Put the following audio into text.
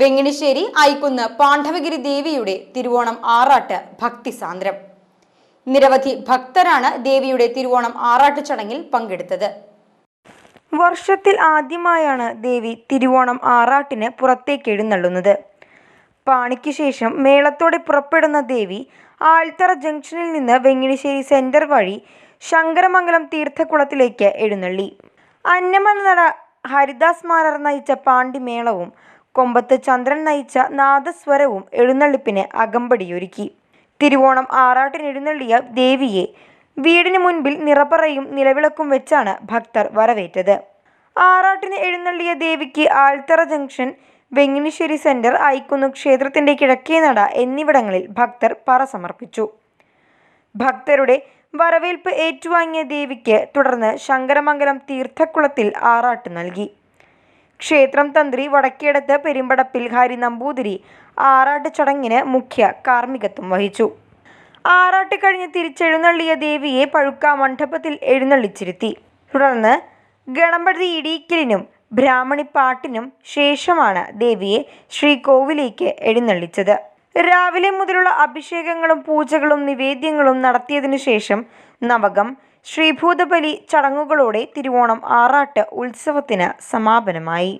വെങ്ങിണിശ്ശേരി ഐക്കുന്ന് പാണ്ഡവഗിരി ദേവിയുടെ തിരുവോണം ആറാട്ട് ഭക്തിസാന്ദ്രം നിരവധി ഭക്തരാണ് ദേവിയുടെ തിരുവോണം ആറാട്ട് ചടങ്ങിൽ പങ്കെടുത്തത്. വർഷത്തിൽ ആദ്യമായാണ് ദേവി തിരുവോണം ആറാട്ടിന് പുറത്തേക്ക് എഴുന്നള്ളുന്നത്. പാണിക്ക് ശേഷം മേളത്തോടെ പുറപ്പെടുന്ന ദേവി ആൽത്തറ ജംഗ്ഷനിൽ നിന്ന് വെങ്ങിണിശ്ശേരി സെന്റർ വഴി ശങ്കരമംഗലം തീർത്ഥക്കുളത്തിലേക്ക് എഴുന്നള്ളി. അന്നമനട ഹരിദാസ് മാരർ നയിച്ച പാണ്ടിമേളവും കൊമ്പത്ത് ചന്ദ്രൻ നയിച്ച നാദസ്വരവും എഴുന്നള്ളിപ്പിന് അകമ്പടിയൊരുക്കി. തിരുവോണം ആറാട്ടിന് എഴുന്നള്ളിയ ദേവിയെ വീടിന് മുൻപിൽ നിറപ്പറയും നിലവിളക്കും വെച്ചാണ് ഭക്തർ വരവേറ്റത്. ആറാട്ടിന് എഴുന്നള്ളിയ ദേവിക്ക് ആൽത്തറ ജംഗ്ഷൻ വെങ്ങിനിശ്ശേരി സെന്റർ ഐക്കുന്ന് ക്ഷേത്രത്തിന്റെ കിഴക്കേ നട എന്നിവിടങ്ങളിൽ ഭക്തർ പറ സമർപ്പിച്ചു ഭക്തരുടെ വരവേൽപ്പ് ഏറ്റുവാങ്ങിയ ദേവിക്ക് തുടർന്ന് ശങ്കരമംഗലം തീർത്ഥക്കുളത്തിൽ ആറാട്ട് നൽകി. ക്ഷേത്രം തന്ത്രി വടക്കേടത്ത് പെരുമ്പടപ്പിൽ ഹരി നമ്പൂതിരി ആറാട്ട് ചടങ്ങിന് മുഖ്യ കാർമ്മികത്വം വഹിച്ചു. ആറാട്ട് കഴിഞ്ഞ് തിരിച്ചെഴുന്നള്ളിയ ദേവിയെ പഴുക്ക മണ്ഡപത്തിൽ എഴുന്നള്ളിച്ചിരുത്തി. തുടർന്ന് ഗണപതി ഇടീക്കലിനും ബ്രാഹ്മണിപ്പാട്ടിനും ശേഷമാണ് ദേവിയെ ശ്രീകോവിലേക്ക് എഴുന്നള്ളിച്ചത്. രാവിലെ മുതലുള്ള അഭിഷേകങ്ങളും പൂജകളും നിവേദ്യങ്ങളും നടത്തിയതിനു ശേഷം നവകം ശ്രീഭൂതബലി ചടങ്ങുകളോടെ തിരുവോണം ആറാട്ട് ഉത്സവത്തിന് സമാപനമായി.